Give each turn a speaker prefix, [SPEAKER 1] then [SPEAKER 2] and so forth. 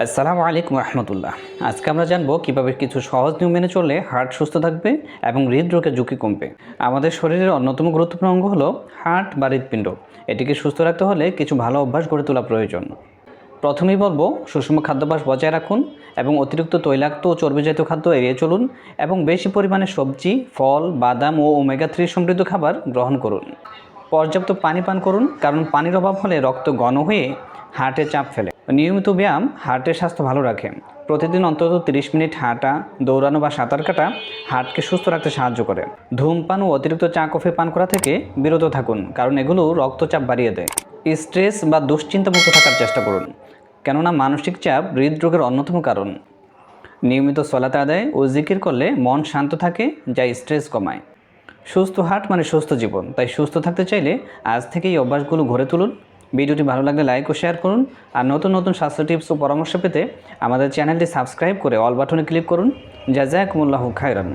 [SPEAKER 1] আসসালামু আলাইকুম রহমতুল্লাহ। আজকে আমরা জানব কীভাবে কিছু সহজ নিয়ম মেনে চললে হার্ট সুস্থ থাকবে এবং হৃদরোগের ঝুঁকি কমবে। আমাদের শরীরের অন্যতম গুরুত্বপূর্ণ অঙ্গ হলো হার্ট বা হৃৎপিণ্ড। এটিকে সুস্থ রাখতে হলে কিছু ভালো অভ্যাস গড়ে তোলা প্রয়োজন। প্রথমেই বলব, সুষম খাদ্যাভ্যাস বজায় রাখুন এবং অতিরিক্ত তৈলাক্ত ও চর্বিজাতীয় খাদ্য এড়িয়ে চলুন এবং বেশি পরিমাণে সবজি, ফল, বাদাম ও ওমেগা থ্রি সমৃদ্ধ খাবার গ্রহণ করুন। পর্যাপ্ত পানি পান করুন, কারণ পানির অভাব হলে রক্ত ঘন হয়ে হার্টে চাপ ফেলে। নিয়মিত ব্যায়াম হার্টের স্বাস্থ্য ভালো রাখে। প্রতিদিন অন্তত 30 মিনিট হাঁটা, দৌড়ানো বা সাঁতার কাটা হার্টকে সুস্থ রাখতে সাহায্য করে। ধূমপান ও অতিরিক্ত চা, কফি, পান করা থেকে বিরত থাকুন, কারণ এগুলো রক্তচাপ বাড়িয়ে দেয়। স্ট্রেস বা দুশ্চিন্তামুক্ত থাকার চেষ্টা করুন, কেননা মানসিক চাপ হৃদরোগের অন্যতম কারণ। নিয়মিত সলাতে আদায় ও জিকির করলে মন শান্ত থাকে, যা স্ট্রেস কমায়। সুস্থ হার্ট মানে সুস্থ জীবন, তাই সুস্থ থাকতে চাইলে আজ থেকে এই অভ্যাসগুলো গড়ে তুলুন। ভিডিওটি ভালো লাগলে লাইক ও শেয়ার করুন আর নতুন নতুন স্বাস্থ্য টিপস ও পরামর্শ পেতে আমাদের চ্যানেলটি সাবস্ক্রাইব করে অল বাটনে ক্লিক করুন। জাজাকুমুল্লাহ খায়রান।